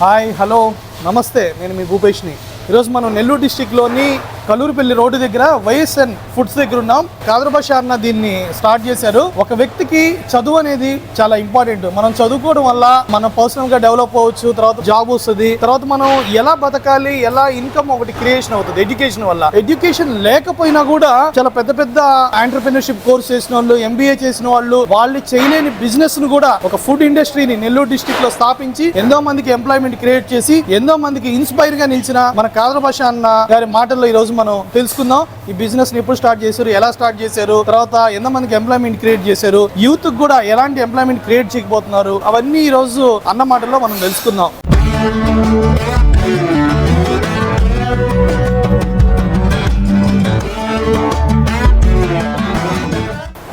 Hi hello నమస్తే నేను మీ భూపేష్ని. ఈరోజు మనం నెల్లూరు డిస్టిక్లోని కలూరుపల్లి రోడ్డు దగ్గర వైఎస్ఎన్ ఫుడ్స్ దగ్గర ఉన్నాం. కాదరభాష అన్న దీన్ని స్టార్ట్ చేశారు. ఒక వ్యక్తికి చదువు అనేది చాలా ఇంపార్టెంట్. మనం చదువుకోవడం వల్ల మనం పర్సనల్గా డెవలప్ అవ్వచ్చు తర్వాత జాబ్ వస్తుంది. తర్వాత మనం ఎలా బతకాలి ఎలా ఇన్కమ్ ఒకటి క్రియేషన్ అవుతుంది ఎడ్యుకేషన్ వల్ల. ఎడ్యుకేషన్ లేకపోయినా కూడా చాలా పెద్ద పెద్ద ఆంటర్ప్రినర్షిప్ కోర్స్ చేసిన వాళ్ళు ఎంబీఏ చేసిన వాళ్ళు వాళ్ళు చేయలేని బిజినెస్ను కూడా ఒక ఫుడ్ ఇండస్ట్రీని నెల్లూరు డిస్టిక్లో స్థాపించి ఎంతో మందికి ఎంప్లాయ్మెంట్ క్రియేట్ చేసి ఎంతో మందికి ఇన్స్పైర్గా నిలిచిన మన కాదర భాష అన్న గారి మాటల్లో ఈ రోజు మనం తెలుసుకుందాం. ఈ బిజినెస్ని ఎప్పుడు స్టార్ట్ చేశారు? ఎలా స్టార్ట్ చేశారు? తర్వాత ఎంత మందికి ఎంప్లాయ్మెంట్ క్రియేట్ చేశారు? యూత్ కూడా ఎలాంటి ఎంప్లాయ్మెంట్ క్రియేట్ చేయకపోతున్నారు? అవన్నీ ఈ రోజు అన్న మాటల్లో మనం తెలుసుకుందాం.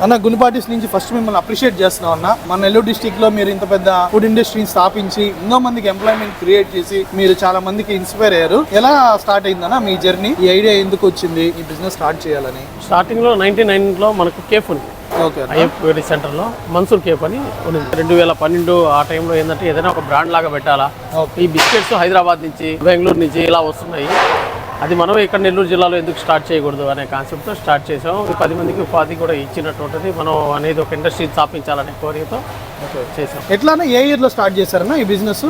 అన్న గునిపాటిస్ నుంచి ఫస్ట్ మిమ్మల్ని అప్రిషియేట్ చేస్తున్నాం అన్న. మన నెల్లూరు డిస్టిక్లో మీరు ఇంత పెద్ద ఫుడ్ ఇండస్ట్రీని స్థాపించి ఎంతో మందికి ఎంప్లాయ్మెంట్ క్రియేట్ చేసి మీరు చాలా మందికి ఇన్స్పైర్ అయ్యారు. ఎలా స్టార్ట్ అయిందన్న మీ జర్నీ ఈ ఐడియా ఎందుకు వచ్చింది? ఈ బిజినెస్ స్టార్ట్ చేయాలని? స్టార్టింగ్లో నైన్టీ నైన్లో మనకు కేఫ్ ఉంది. వెరీ సెంటర్లో మన్సూర్ కేఫ్ అని ఉంది. రెండు వేల పన్నెండు ఆ టైంలో ఏంటంటే ఏదైనా ఒక బ్రాండ్ లాగా పెట్టాలా. ఈ బిస్కెట్స్ హైదరాబాద్ నుంచి బెంగళూరు నుంచి ఇలా వస్తున్నాయి. అది మనం ఇక్కడ నెల్లూరు జిల్లాలో ఎందుకు స్టార్ట్ చేయకూడదు అనే కాన్సెప్ట్తో స్టార్ట్ చేసాం పది మందికి ఉపాధి కూడా ఇచ్చినటువంటిది మనం అనేది ఒక ఇండస్ట్రీ స్థాపించాలనే కోరికతో చేసాం ఎట్లానే ఏ ఇయర్లో స్టార్ట్ చేశారన్న ఈ బిజినెస్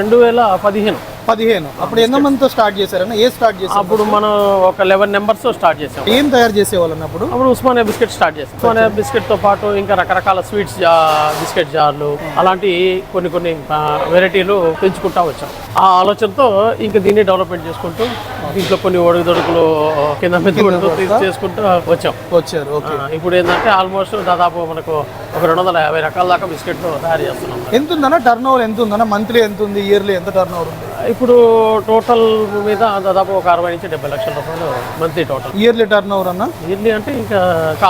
రెండు వేల పదిహేను. పదిహేను. అప్పుడు ఎంత మందితో స్టార్ట్ చేశారన్న? ఏ స్టార్ట్ చేశారు? అప్పుడు మనం ఒక లెవెన్ నెంబర్స్ స్టార్ట్ చేసాం ఏం తయారు చేసేవాళ్ళన్న అప్పుడు? అప్పుడు ఉస్మానియా బిస్కెట్ స్టార్ట్ చేస్తాం ఉస్మానియా బిస్కెట్తో పాటు ఇంకా రకరకాల స్వీట్స్ బిస్కెట్ జార్లు అలాంటి కొన్ని కొన్ని వెరైటీలు పెంచుకుంటా వచ్చాం. ఆ ఆలోచనతో ఇంకా దీన్ని డెవలప్మెంట్ చేసుకుంటూ దీంట్లో కొన్ని ఒడుగుదొడుకులు కింద చేసుకుంటూ వచ్చాం. వచ్చారు. ఇప్పుడు ఏంటంటే ఆల్మోస్ట్ దాదాపు మనకు ఒక రెండు వందల యాభై రకాల దాకా బిస్కెట్లు తయారు చేస్తున్నాం. ఎంత ఉందన్న? టర్న్ ఓవర్ ఎంత ఉందన్న? మంత్లీ ఎంత ఉంది? ఇయర్లీ ఎంత టర్న్ ఓవర్ ఉంది? ఇప్పుడు టోటల్ మీద దాదాపు ఒక అరవై నుంచి డెబ్బై లక్షల రూపాయలు monthly total yearly turn over అన్న? ఇయర్లీ అంటే ఇంకా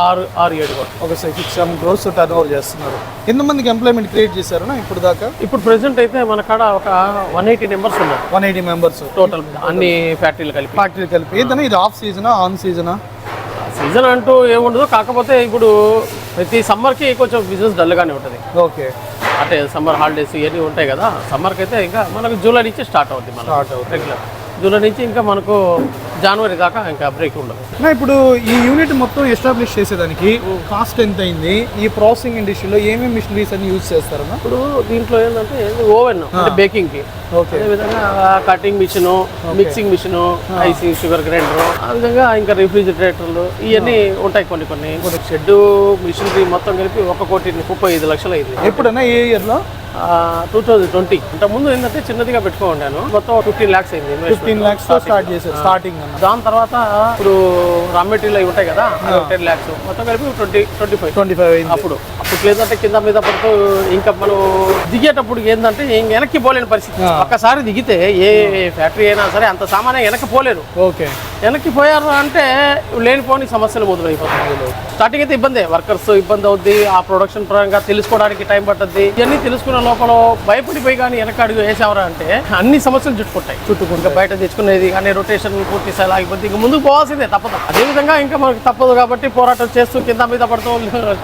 ఆరు ఆరు ఏడు ఒక six seven crores turn over చేస్తున్నారు. ఎంతమందికి ఎంప్లాయ్మెంట్ క్రియేట్ చేశారన్న ఇప్పుడు దాకా? ఇప్పుడు ప్రెసెంట్ అయితే మన కాడ ఒక వన్ ఎయిటీ నెంబర్స్ ఉన్నారు. వన్ ఎయిటీ మెంబర్స్ టోటల్ అన్ని ఫ్యాక్టరీలు కలిపి. ఫ్యాక్టరీ కలిపి. ఏంటన్నా ఇది ఆఫ్ సీజనా ఆన్ సీజనా సీజన్ అంటూ ఏముండదు. కాకపోతే ఇప్పుడు ప్రతి సమ్మర్కి కొంచెం బిజినెస్ డల్గానే ఉంటుంది. ఓకే. అంటే సమ్మర్ హాలిడేస్ ఇవన్నీ ఉంటాయి కదా సమ్మర్కి అయితే ఇంకా మనకు జూలై నుంచి స్టార్ట్ అవుతుంది మన రెగ్యులర్ జూలై నుంచి ఇంకా మనకు జనవరి దాకా ఇంకా బ్రేక్ ఉండదు. నా ఇప్పుడు ఈ యూనిట్ మొత్తం ఎస్టాబ్లిష్ చేసేదానికి కాస్ట్ ఎంత అయింది ఈ ప్రాసెసింగ్ ఇండస్ట్రీలో ఏమేమి మిషనరీస్ అన్ని యూజ్ చేస్తారన్న? ఇప్పుడు దీంట్లో ఏంటంటే ఓవెన్ అంటే బేకింగ్కి ఓకే. అదేవిధంగా cutting machine mixing machine icing sugar grinder ఆ విధంగా ఇంకా రిఫ్రిజిరేటర్లు ఇవన్నీ ఉంటాయి కొన్ని కొన్ని. షెడ్ మిషనరీ మొత్తం కలిపి ఒక కోటి ముప్పై ఐదు లక్షలు అయింది. ఎప్పుడన్నా ఏ ఇయర్లో? టూ థౌజండ్ ట్వంటీ ఇంత ముందు ఏంటంటే చిన్నదిగా పెట్టుకోండాను మొత్తం ఫిఫ్టీన్ ల్యాక్స్ అయింది. ఫిఫ్టీన్ ల్యాక్స్తో స్టార్ట్ చేశారు స్టార్టింగ్ దాని తర్వాత ఇప్పుడు రా మెటీరియల్ అవి ఉంటాయి కదా టెన్ ల్యాక్స్ మొత్తం కలిపి twenty twenty five twenty five అయింది. అప్పుడు. అప్పుడు ఏంటంటే కింద మీద పడుతూ ఇంకా మనం దిగేటప్పుడు ఏంటంటే వెనక్కి పోలేని పరిస్థితి. ఒక్కసారి దిగితే ఏ ఫ్యాక్టరీ అయినా సరే అంత సామాన్యం వెనక్కి పోలేరు. ఓకే. వెనక్కి పోయారు అంటే లేనిపోని సమస్యలు మొదలైపోతాయి. స్టార్టింగ్ అయితే ఇబ్బంది. వర్కర్స్ ఇబ్బంది అవుద్ది ఆ ప్రొడక్షన్ పరంగా తెలుసుకోవడానికి టైం పడుతుంది ఇవన్నీ తెలుసుకునే లోపల భయపడిపోయి కానీ వెనక అడుగు వేసావరా అంటే అన్ని సమస్యలు చుట్టుకుంటాయి. చుట్టుకుంటే బయట తెచ్చుకునేది కానీ రొటేషన్ పూర్తి స్థాయి ఆగిపోతే ఇంకా ముందుకు పోవాల్సిందే తప్పదు. అదేవిధంగా ఇంకా మనకు తప్పదు కాబట్టి పోరాటం చేస్తూ కింద మీద పడుతూ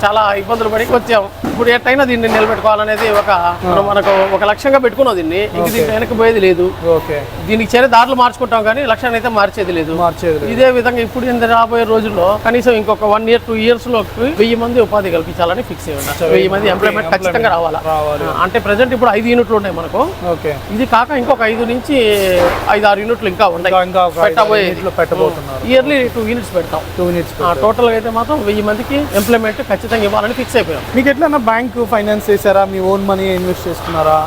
చాలా ఇబ్బందులు పడి వచ్చాం. ఇప్పుడు ఎట్టయినా దీన్ని నిలబెట్టుకోవాలనేది ఒక మనం మనకు ఒక లక్ష్యంగా పెట్టుకున్నాం దీన్ని. ఇంక దీంట్లో వెనక్కి పోయేది లేదు. ఓకే. దీనికి చేరే దారులు మార్చుకుంటాం కానీ లక్ష్యాన్ని అయితే మార్చేది లేదు. మార్చేది. ఇదే విధంగా ఇప్పుడు ఏంటి రాబోయే రోజుల్లో కనీసం ఇంకొక వన్ ఇయర్ టూ ఇయర్స్లో వెయ్యి మంది ఉపాధి కల్పించాలని ఫిక్స్ అయ్యి వెయ్యి మంది ఎంప్లాయ్మెంట్ ఖచ్చితంగా రావాలా? అంటే ప్రజెంట్ ఇప్పుడు ఐదు యూనిట్లు ఉన్నాయి మనకు. ఓకే. ఇది కాక ఇంకొక ఐదు నుంచి ఐదు ఆరు యూనిట్లు ఇంకా ఉన్నాయి. పెట్టబోతున్నారు. ఇయర్లీ టూ యూనిట్స్ పెడతాం. టూ మినిట్స్ టోటల్ అయితే మాత్రం వెయ్యి మందికి ఎంప్లాయ్మెంట్ ఖచ్చితంగా ఇవ్వాలని ఫిక్స్ అయిపోయాం. మీకు ఎట్లా బ్యాంక్ ఫైనాన్స్ చేశారా? మీ ఓన్ మనీ ఇన్వెస్ట్ చేసుకున్నారా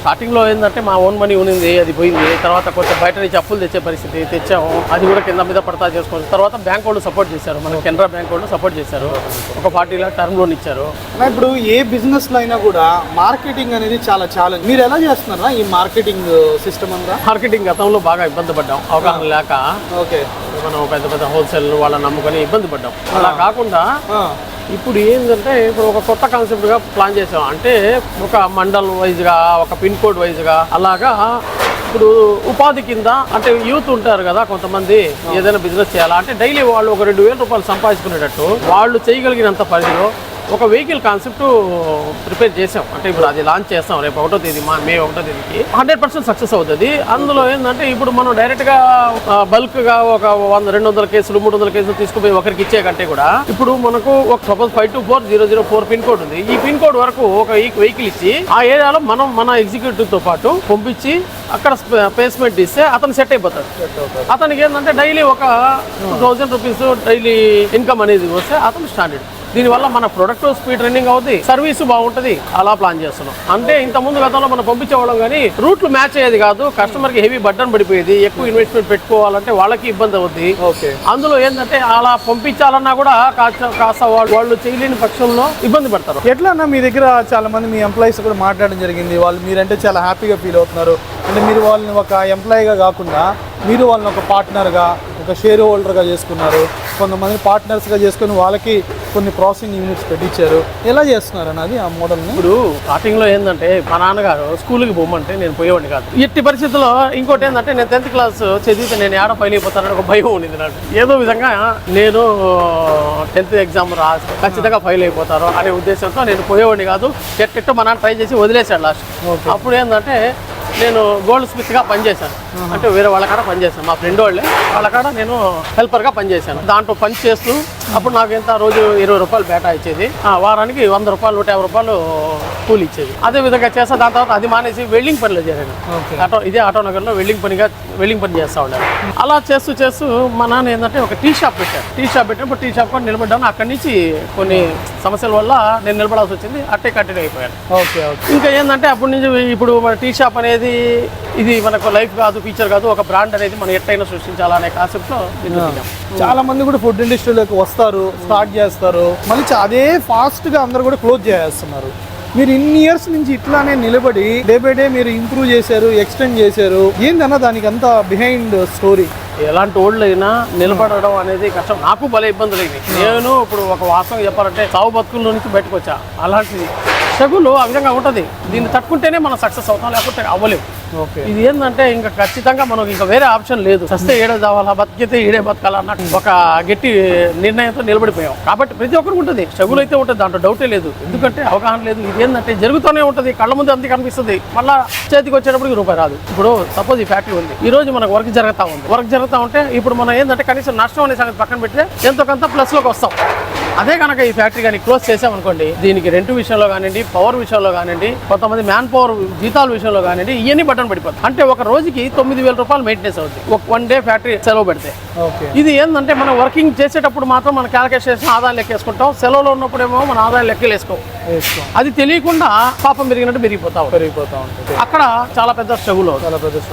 స్టార్టింగ్లో ఏంటంటే మా ఓన్ మనీ ఉన్నింది అది పోయింది. తర్వాత కొంచెం బయట నుంచి అప్పులు తెచ్చే పరిస్థితి తెచ్చాము. అది కూడా కింద మీద పడతా చేసుకోవచ్చు. తర్వాత బ్యాంక్ వాళ్ళు సపోర్ట్ చేశారు. మన కెనరా బ్యాంక్ వాళ్ళు సపోర్ట్ చేశారు. ఒక ఫార్టీ లాక్ టర్మ్ లోన్ ఇచ్చారు. ఇప్పుడు ఏ బిజినెస్లో అయినా కూడా మార్కెటింగ్ అనేది చాలా ఛాలెంజ్ మీరు ఎలా చేస్తున్నారా ఈ మార్కెటింగ్ సిస్టమ్ అంతా? మార్కెటింగ్ గతంలో బాగా ఇబ్బంది పడ్డాం. అవగాహన లేక ఓకే. మనం పెద్ద పెద్ద హోల్సేల్ వాళ్ళని నమ్ముకొని ఇబ్బంది పడ్డాం. అలా కాకుండా ఇప్పుడు ఏంటంటే ఇప్పుడు ఒక కొత్త కాన్సెప్ట్గా ప్లాన్ చేసాం అంటే ఒక మండల్ వైజ్గా ఒక పిన్ కోడ్ వైజ్గా అలాగా ఇప్పుడు ఉపాధి కింద అంటే యూత్ ఉంటారు కదా కొంతమంది ఏదైనా బిజినెస్ చేయాలా? అంటే డైలీ వాళ్ళు ఒక రెండు వేల రూపాయలు సంపాదించుకునేటట్టు వాళ్ళు చేయగలిగినంత పరిధిలో ఒక వెహికల్ కాన్సెప్ట్ ప్రిపేర్ చేసాం అంటే ఇప్పుడు అది లాంచ్ చేస్తాం రేపు ఒకటో తేదీ మా మే ఒకటో తేదీకి. హండ్రెడ్ పర్సెంట్ సక్సెస్ అవుతుంది. అందులో ఏంటంటే ఇప్పుడు మనం డైరెక్ట్గా బల్క్గా ఒక వంద రెండు వందల కేసులు మూడు వందల కేసులు తీసుకుపోయి ఒకరికి ఇచ్చే కంటే కూడా ఇప్పుడు మనకు ఒక suppose five two four zero zero four pin code ఉంది. ఈ పిన్ కోడ్ వరకు ఒక వెహికల్ ఇచ్చి ఆ ఏరియాలో మనం మన ఎగ్జిక్యూటివ్తో పాటు పంపించి అక్కడ ప్లేస్మెంట్ ఇస్తే అతను సెట్ అయిపోతాడు. అతనికి ఏంటంటే డైలీ ఒక two thousand rupees daily income అనేది వస్తే అతను స్టాండర్డ్ దీనివల్ల మన ప్రొడక్ట్ స్పీడ్ రన్నింగ్ అవుతుంది సర్వీస్ బాగుంటది అలా ప్లాన్ చేస్తున్నాం. అంటే ఇంత ముందు గతంలో మనం పంపించేవాళ్ళం కానీ రూట్లు మ్యాచ్ అయ్యేది కాదు కస్టమర్కి హెవీ బడ్డన్ పడిపోయేది ఎక్కువ ఇన్వెస్ట్మెంట్ పెట్టుకోవాలంటే వాళ్ళకి ఇబ్బంది అవుద్ది. ఓకే. అందులో ఏంటంటే అలా పంపించాలన్నా కూడా కాస్త కాస్త వాళ్ళు వాళ్ళు చేయలేని పక్షంలో ఇబ్బంది పడతారు. ఎట్లా అన్న మీ దగ్గర చాలా మంది మీ ఎంప్లాయీస్ కూడా మాట్లాడడం జరిగింది. వాళ్ళు మీరంటే చాలా హ్యాపీగా ఫీల్ అవుతున్నారు. అంటే మీరు వాళ్ళని ఒక ఎంప్లాయీగా కాకుండా మీరు వాళ్ళని ఒక పార్ట్నర్గా ఒక షేర్ హోల్డర్గా చేసుకున్నారు. కొంతమంది పార్ట్నర్స్గా చేసుకుని వాళ్ళకి కొన్ని ప్రాసెసింగ్ యూనిట్స్ పెట్టించారు ఎలా చేస్తున్నారు అన్నది ఆ మోడల్ని? ఇప్పుడు స్టార్టింగ్లో ఏంటంటే మా నాన్నగారు స్కూల్కి పోమంటే నేను పోయేవాడిని కాదు. ఎట్టి పరిస్థితుల్లో ఇంకోటి ఏంటంటే నేను టెన్త్ క్లాస్ చదివితే నేను ఏడ ఫైల్ అయిపోతానని ఒక భయం ఉండింది నాకు. ఏదో విధంగా నేను టెన్త్ ఎగ్జామ్ రాసి ఖచ్చితంగా ఫైల్ అయిపోతారు అనే ఉద్దేశంతో నేను పోయేవాడిని కాదు. ఎట్టెట్టు మా నాన్న ట్రై చేసి వదిలేశాడు లాస్ట్. అప్పుడు ఏంటంటే నేను గోల్డ్ స్మిత్గా పనిచేశాను. అంటే వేరే వాళ్ళ కాడ పనిచేశాను. మా ఫ్రెండ్ వాళ్ళే. వాళ్ళ కాడ నేను హెల్పర్గా పనిచేశాను. దాంట్లో పని చేస్తూ అప్పుడు నాకు ఎంత రోజు ఇరవై రూపాయలు బేటా ఇచ్చేది. ఆ, వారానికి వంద రూపాయలు నూట యాభై రూపాయలు కూలి ఇచ్చేది. అదే విధంగా చేస్తా దాని తర్వాత అది మానేసి వెల్డింగ్ పనిలో చేరాను. ఆటో ఇదే ఆటో నగర్లో వెల్డింగ్ పనిగా వెల్డింగ్ పని చేస్తా ఉన్నాను అలా చేస్తూ చేస్తూ మా నాన్న ఏంటంటే ఒక టీ షాప్ పెట్టారు. టీ షాప్ పెట్టినప్పుడు టీ షాప్ కూడా నిలబడ్డాను. అక్కడి నుంచి కొన్ని సమస్యల వల్ల నేను నిలబడాల్సి వచ్చింది. అట్టే కంటిన్యూ అయిపోయాను. Okay okay. ఇంకా ఏంటంటే అప్పటి నుంచి ఇప్పుడు మన టీ షాప్ అనేది ఇది మనకు లైఫ్ కాదు ఫీచర్ కాదు ఒక బ్రాండ్ అనేది మనం ఎట్టయినా సృష్టించాలనే దీన్ని దిగాం. చాలా మంది కూడా ఫుడ్ ఇండస్ట్రీలోకి వస్తారు స్టార్ట్ చేస్తారు. మళ్ళీ అదే ఫాస్ట్గా అందరు కూడా క్లోజ్ చేసేస్తున్నారు. మీరు ఇన్ని ఇయర్స్ నుంచి ఇట్లానే నిలబడి డే బై డే మీరు ఇంప్రూవ్ చేశారు ఎక్స్టెండ్ చేశారు. ఏందన్న దానికి అంత బిహైండ్ స్టోరీ ఎలాంటి ఓళ్ళు అయినా నిలబడడం అనేది కష్టం. నాకు భలే ఇబ్బందులు అయినాయి. నేను ఇప్పుడు ఒక వాస్తవం చెప్పాలంటే సాగు బతుకుల నుంచి బయటకు వచ్చా. అలాంటిది. స్ట్రగుల్ ఆ విధంగా ఉంటుంది. దీన్ని తట్టుకుంటేనే మనం సక్సెస్ అవుతాం లేకపోతే అవ్వలేము ఇది ఏంటంటే ఇంకా ఖచ్చితంగా మనకు ఇంకా వేరే ఆప్షన్ లేదు. సస్తే ఏడే చావాలా బతికితే ఈడే బతకాలన్న ఒక గట్టి నిర్ణయంతో నిలబడిపోయాం. కాబట్టి ప్రతి ఒక్కరికి ఉంటుంది. స్ట్రగుల్ అయితే ఉంటుంది దాంట్లో డౌటే లేదు. ఎందుకంటే అవగాహన లేదు. ఇది ఏంటంటే జరుగుతూనే ఉంటుంది. కళ్ళ ముందు అంతే కనిపిస్తుంది. మళ్ళా చేతికి వచ్చేటప్పటికి రూపాయి రాదు. ఇప్పుడు సపోజ్ ఈ ఫ్యాక్టరీ ఉంది. ఈ రోజు మనకు వర్క్ జరుగుతా ఉంది. వర్క్ జరుగుతూ ఉంటే ఇప్పుడు మనం ఏంటంటే కనీసం నష్టం అనే సంగతి పక్కన పెడితే ఎంతో కొంత ప్లస్లోకి వస్తాం. అదే కనుక ఈ ఫ్యాక్టరీ కానీ క్లోజ్ చేసామనుకోండి దీనికి రెంట్ విషయంలో కానివ్వండి పవర్ విషయంలో కానివ్వండి కొంతమంది మ్యాన్ పవర్ జీతాల విషయంలో కానివ్వండి ఇవన్నీ బటన్ పడిపోతాయి. అంటే ఒక రోజుకి తొమ్మిది వేల రూపాయలు మెయింటెనెన్స్ అవుతుంది ఒక వన్ డే ఫ్యాక్టరీ సెలవు పెడితే. ఇది ఏంటంటే మనం వర్కింగ్ చేసేటప్పుడు మాత్రం మన క్యాలిక్యులేషన్ ఆదాయం లెక్కేసుకుంటాం సెలవులో ఉన్నప్పుడేమో మన ఆదాయం లెక్కలు వేసుకోం. వేసుకోం. అది తెలియకుండా పాపం పెరిగినట్టు పెరిగిపోతా ఉంటుంది. పెరిగిపోతా ఉంటుంది. అక్కడ చాలా పెద్ద స్ట్రగుల్.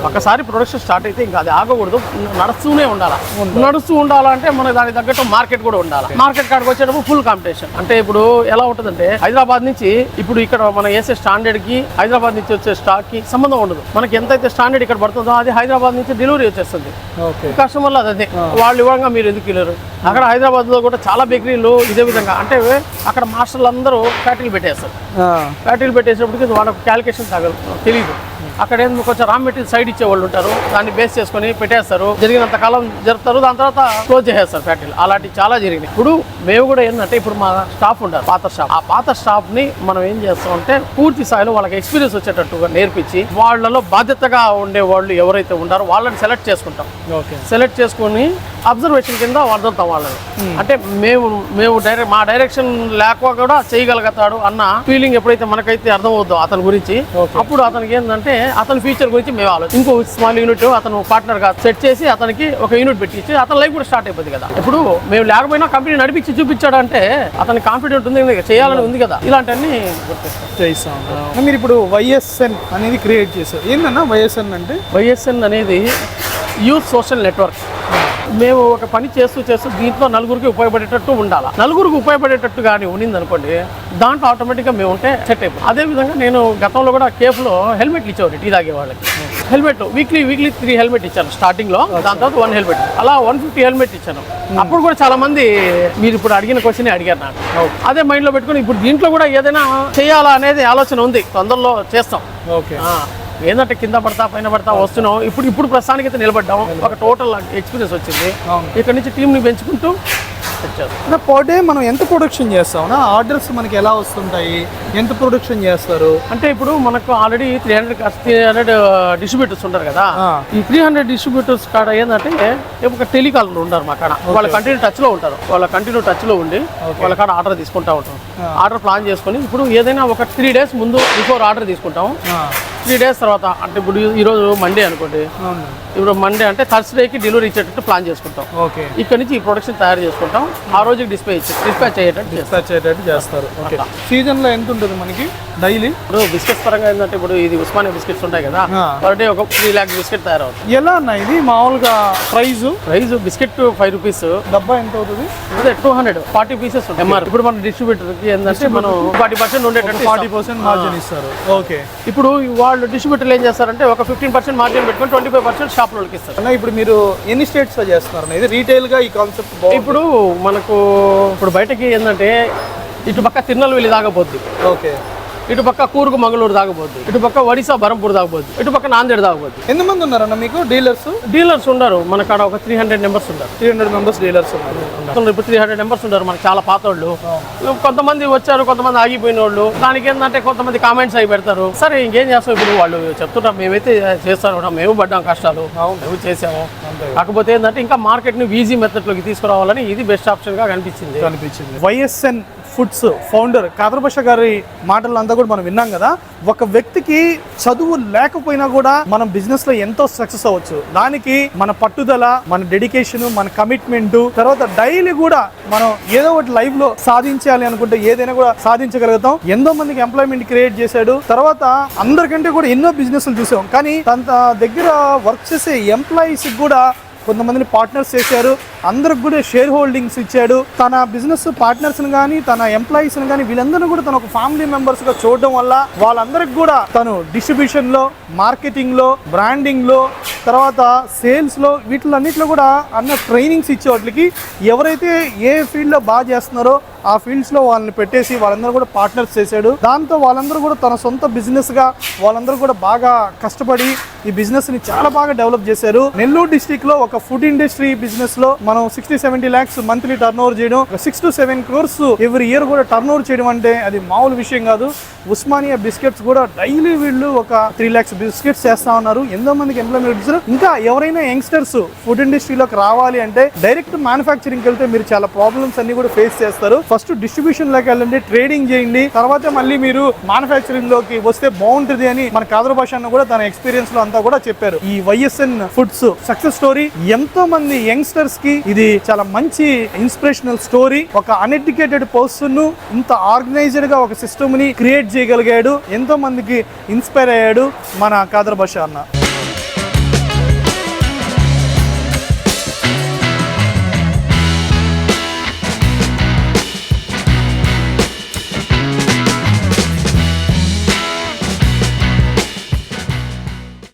ఒకసారి ప్రొడక్షన్ స్టార్ట్ అయితే ఇంకా అది ఆగకూడదు. నడుస్తూనే ఉండాలి? నడుస్తూ ఉండాలంటే మనకి దానికి తగ్గట్టు మార్కెట్ కూడా ఉండాలి? మార్కెట్ కాడికి వచ్చేటప్పుడు ఫుల్ కాంపిటీషన్ అంటే ఇప్పుడు ఎలా ఉంటుందంటే హైదరాబాద్ నుంచి ఇప్పుడు ఇక్కడ మనం వేసే స్టాండర్డ్కి హైదరాబాద్ నుంచి వచ్చే స్టాక్కి సంబంధం ఉండదు. మనకి ఎంతైతే స్టాండర్డ్ ఇక్కడ పడుతుందో అది హైదరాబాద్ నుంచి డెలివరీ వచ్చేస్తుంది. కస్టమర్లు అది అదే వాళ్ళు ఇవ్వగా మీరు ఎందుకు వెళ్ళారు అక్కడ హైదరాబాద్లో కూడా చాలా బేకరీలు ఇదే విధంగా. అంటే అక్కడ మాస్టర్లు అందరూ ఫ్యాక్టరీలు పెట్టేస్తారు. ఫ్యాక్టరీలు పెట్టేసినప్పటికి వాళ్ళకి క్యాలిక్యులేషన్ తగలు తెలియదు అక్కడ ఏంది కొంచెం రా మెటీరియల్ సైడ్ ఇచ్చే వాళ్ళు ఉంటారు. దాన్ని బేస్ చేసుకొని పెట్టేస్తారు. జరిగినంత కాలం జరుపుతారు. దాని తర్వాత క్లోజ్ చేసేస్తారు ఫ్యాక్టరీలు అలాంటివి చాలా జరిగినాయి. ఇప్పుడు మేము కూడా ఏంటంటే ఇప్పుడు మా స్టాఫ్ ఉంటారు పాత స్టాఫ్ ఆ పాత స్టాఫ్ని మనం ఏం చేస్తాం అంటే పూర్తి స్థాయిలో వాళ్ళకి ఎక్స్పీరియన్స్ వచ్చేటట్టుగా నేర్పించి వాళ్ళలో బాధ్యతగా ఉండే వాళ్ళు ఎవరైతే ఉంటారో వాళ్ళని సెలెక్ట్ చేసుకుంటాం. ఓకే. సెలెక్ట్ చేసుకొని అబ్జర్వేషన్ కింద వదులుతాం వాళ్ళని. అంటే మేము మేము డైరెక్ట్ మా డైరెక్షన్ లేక కూడా చేయగలుగుతాడు అన్న ఫీలింగ్ ఎప్పుడైతే మనకైతే అర్థమవుద్దో అతని గురించి. అప్పుడు అతనికి ఏంటంటే అతని ఫ్యూచర్ గురించి మేము ఆలోచన ఇంకో స్మాల్ యూనిట్ అతను పార్ట్నర్గా సెట్ చేసి అతనికి ఒక యూనిట్ పెట్టించి అతని లైఫ్ కూడా స్టార్ట్ అయిపోతుంది కదా. ఇప్పుడు మేము లేకపోయినా కంపెనీ నడిపించి చూపించాడు అంటే అతని కాన్ఫిడెంట్ ఉంది చేయాలని ఉంది కదా. ఇలాంటివన్నీ చేస్తాం మీరు ఇప్పుడు వైఎస్ఎన్ అనేది క్రియేట్ చేశారు. ఏందన్నా వైఎస్ఎన్ అంటే? వైఎస్ఎన్ అనేది యూత్ సోషల్ నెట్వర్క్. మేము ఒక పని చేస్తూ చేస్తూ దీంట్లో నలుగురికి ఉపయోగపడేటట్టు ఉండాలి? నలుగురికి ఉపయోగపడేటట్టు కానీ ఉన్నింది అనుకోండి దాంట్లో ఆటోమేటిక్గా మేము ఉంటే సెట్ అయిపోయి అదే విధంగా నేను గతంలో కూడా కేఫ్లో హెల్మెట్లు ఇచ్చేవాడు టీ తాగే వాళ్ళకి helmet weekly weekly three helmet ఇచ్చాను స్టార్టింగ్లో. దాని తర్వాత వన్ హెల్మెట్. అలా వన్ ఫిఫ్టీ హెల్మెట్ ఇచ్చాను. అప్పుడు కూడా చాలా మంది మీరు ఇప్పుడు అడిగిన క్వశ్చన్ అడిగారు నాకు. అదే మైండ్లో పెట్టుకుని ఇప్పుడు దీంట్లో కూడా ఏదైనా చేయాలా అనేది ఆలోచన ఉంది. తొందరలో చేస్తాం. ఓకే ఏంటంటే కింద పడతా పైన పడతా వస్తున్నాం. ఇప్పుడు ఇప్పుడు ప్రస్తుతానికి అయితే నిలబడ్డాం. ఒక టోటల్ ఎక్స్పీరియన్స్ వచ్చింది. ఇక్కడ నుంచి టీంని పెంచుకుంటూ తెచ్చేస్తాం పర్ డే మనం ఎంత ప్రొడక్షన్ చేస్తాం? ఆర్డర్స్ మనకి ఎలా వస్తుంటాయి? ఎంత ప్రొడక్షన్ చేస్తారు? అంటే ఇప్పుడు మనకు already three hundred three hundred distributors ఉంటారు కదా. ఈ త్రీ హండ్రెడ్ డిస్ట్రిబ్యూటర్స్ కాడ ఏంటంటే ఒక టెలికాలర్ ఉంటారు మా కాడ. వాళ్ళ కంటిన్యూ టచ్లో ఉంటారు. వాళ్ళ కంటిన్యూ టచ్లో ఉండి వాళ్ళ కాడ ఆర్డర్ తీసుకుంటా ఉంటాం ఆర్డర్ ప్లాన్ చేసుకొని ఇప్పుడు ఏదైనా ఒక త్రీ డేస్ ముందు బిఫోర్ ఆర్డర్ తీసుకుంటాం. త్రీ డేస్ తర్వాత అంటే ఇప్పుడు ఈ రోజు మండే అనుకోండి. ఇప్పుడు మండే అంటే థర్స్డేకి డెలివరీ ఇచ్చేటట్టు ప్లాన్ చేసుకుంటాం. ఓకే. ఇక్కడ నుంచి ఈ ప్రొడక్షన్ తయారు చేసుకుంటాం. ఆ రోజుకి డిస్ప్లే డిస్పాచ్ అయ్యేటట్టు డిస్పాచ్ అయ్యేటట్టు చేస్తారు. ఓకే. సీజన్లో ఎంత ఉంటుంది మనకి? డైలీ ఇప్పుడు బిస్కెట్స్ పరంగా ఏంటంటే ఇప్పుడు ఇది ఉస్మానియా బిస్కెట్స్ ఉంటాయి కదా. పర్ డే ఒక త్రీ ల్యాక్ బిస్కెట్ తయారవుతుంది. ఎలా అన్న ఇది? మామూలుగా price price biscuit five rupees డబ్బా ఎంత అవుతుంది? అదే two hundred forty pieces MR ఇప్పుడు మన డిస్ట్రిబ్యూటర్కి ఏంటంటే మనం ఫార్టీ పర్సెంట్ ఉండేటట్టు ఫార్టీ. పర్సెంట్ మార్జిన్ ఇస్తారు. ఓకే. ఇప్పుడు వాళ్ళు డిస్ట్రిబ్యూటర్లు ఏం చేస్తారంటే ఒక ఫిఫ్టీన్ పర్సెంట్ మార్జిన్ పెట్టుకొని ట్వంటీ ఫైవ్ పర్సెంట్ షాప్ వాళ్ళకి ఇస్తారు. అన్న ఇప్పుడు మీరు ఎన్ని స్టేట్స్లో చేస్తున్నారు? ఇది రీటైల్గా ఈ కాన్సెప్ట్ ఇప్పుడు మనకు ఇప్పుడు బయటకి ఏంటంటే ఇటు పక్క తిరునల్వేలి దాగపోద్ది ఓకే. ఇటు పక్క కూరుగు మంగళూరు దాగపోద్ది ఇటు పక్క ఒడిశా బరంపూర్ దాగపోద్ది ఇటు పక్క నాందేడ్ దాగపోద్ది ఎంతమంది ఉన్నారన్న మీకు? డీలర్స్? డీలర్స్ ఉండరు. మన కాడ ఒక త్రీ హండ్రెడ్ నెంబర్స్ ఉన్నారు త్రీ హండ్రెడ్ మెంబర్స్ డీలర్స్ ఉన్నారు. ఉన్నారు. ఇప్పుడు త్రీ హండ్రెడ్ నెంబర్స్ ఉన్నారు మనకు చాలా పాత వాళ్ళు కొంతమంది వచ్చారు కొంతమంది ఆగిపోయిన వాళ్ళు దానికి ఏంటంటే కొంతమంది కామెంట్స్ అయి పెడతారు. సరే ఇంకేం చేస్తాం ఇప్పుడు? వాళ్ళు చెప్తుంటాం మేమైతే చేస్తాను కూడా మేము పడ్డాం కష్టాలు. మేము చేసాము కాకపోతే ఏంటంటే ఇంకా మార్కెట్ని ఈజీ మెథడ్లోకి తీసుకురావాలని ఇది బెస్ట్ ఆప్షన్గా కనిపించింది. కనిపించింది. వైఎస్ఎన్ ఫుడ్స్ ఫౌండర్ కాదర్భాష గారి మాటలు అంతా కూడా మనం విన్నాం కదా. ఒక వ్యక్తికి చదువు లేకపోయినా కూడా మనం బిజినెస్లో ఎంతో సక్సెస్ అవ్వచ్చు. దానికి మన పట్టుదల మన డెడికేషన్ మన కమిట్మెంట్ తర్వాత డైలీ కూడా మనం ఏదో ఒకటి లైఫ్లో సాధించాలి అనుకుంటే ఏదైనా కూడా సాధించగలుగుతాం. ఎంతో మందికి ఎంప్లాయ్మెంట్ క్రియేట్ చేశాడు. తర్వాత అందరికంటే కూడా ఎన్నో బిజినెస్లు చూసాం. కానీ తన దగ్గర వర్క్ చేసే ఎంప్లాయీస్ కూడా కొంతమందిని పార్ట్నర్స్ చేశారు. అందరికి కూడా షేర్ హోల్డింగ్స్ ఇచ్చాడు. తన బిజినెస్ పార్ట్నర్స్ని కానీ తన ఎంప్లాయీస్ని కానీ వీళ్ళందరినీ కూడా తన ఒక ఫ్యామిలీ మెంబర్స్గా చూడడం వల్ల వాళ్ళందరికి కూడా తను డిస్ట్రిబ్యూషన్లో మార్కెటింగ్లో బ్రాండింగ్లో తర్వాత సేల్స్లో వీటిలన్నిట్లో కూడా అన్న ట్రైనింగ్స్ ఇచ్చే వాటికి ఎవరైతే ఏ ఫీల్డ్లో బాగా చేస్తున్నారో ఆ ఫీల్డ్స్లో వాళ్ళని పెట్టేసి వాళ్ళందరూ కూడా పార్ట్నర్స్ చేశాడు. దాంతో వాళ్ళందరూ కూడా తన సొంత బిజినెస్గా వాళ్ళందరూ కూడా బాగా కష్టపడి ఈ బిజినెస్ని చాలా బాగా డెవలప్ చేశారు. నెల్లూరు డిస్టిక్లో ఒక ఫుడ్ ఇండస్ట్రీ బిజినెస్లో మనం sixty seventy lakhs monthly turn over చేయడం six to seven crores every year కూడా టర్న్ ఓవర్ చేయడం అంటే అది మామూలు విషయం కాదు. ఉస్మానియా బిస్కెట్స్ కూడా డైలీ వీళ్ళు ఒక త్రీ ల్యాక్స్ బిస్కెట్స్ చేస్తా ఉన్నారు. ఎంతో మందికి ఎంప్లాయ్మెంట్ ఇస్తారు ఇంకా ఎవరైనా యంగ్స్టర్స్ ఫుడ్ ఇండస్ట్రీలోకి రావాలి అంటే డైరెక్ట్ మ్యానుఫ్యాక్చరింగ్ వెళ్తే మీరు చాలా ప్రాబ్లమ్స్ అన్ని కూడా ఫేస్ చేస్తారు. ఫస్ట్ డిస్ట్రిబ్యూషన్లోకి వెళ్ళండి ట్రేడింగ్ చేయండి. తర్వాత మళ్ళీ మీరు మ్యానుఫ్యాక్చరింగ్లోకి వస్తే బాగుంటుంది అని మన కాదర భాష కూడా తన ఎక్స్పీరియన్స్లో అంతా కూడా చెప్పారు. ఈ వైఎస్ఎన్ ఫుడ్స్ సక్సెస్ స్టోరీ ఎంతో మంది యంగ్స్టర్స్కి ఇది చాలా మంచి ఇన్స్పిరేషనల్ స్టోరీ ఒక అన్ఎడ్యుకేటెడ్ పర్సన్ ఇంత ఆర్గనైజ్డ్గా ఒక సిస్టమ్ని క్రియేట్ చేయగలిగాడు. ఎంతో మందికి ఇన్స్పైర్ అయ్యాడు మన కాదర్ భాష అన్న.